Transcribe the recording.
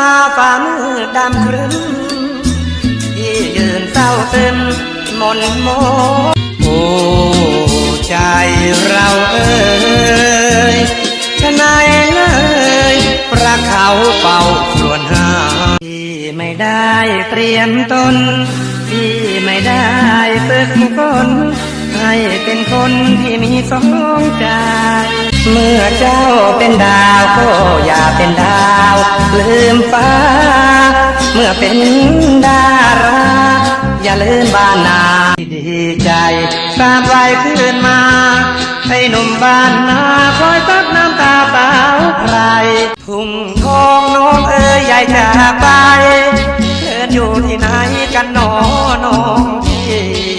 าฝ่ามครึ้มที่ยืนเศร้าซึมมนโม โอ้ใจเราเอ่ยชะนายเลยประเขาเป่าครวญหาที่ไม่ได้เตรียมตนที่ไม่ได้ฝึกฝนให้เป็นคนที่มีสองใจ เมื่อเจ้าเป็นดาวก็อย่าเป็นดาว ลืมฟ้า เมื่อเป็นดารา อย่าลืมบ้านนาดีใจทราบไว้ขึ้นมาให้หนุ่มบ้านนาคอยซับน้ำตาเปล่าใครทุ่งทองน้องเอ๋ยใหญ่จากไปเธออยู่ที่ไหนกันหนอน้องพี่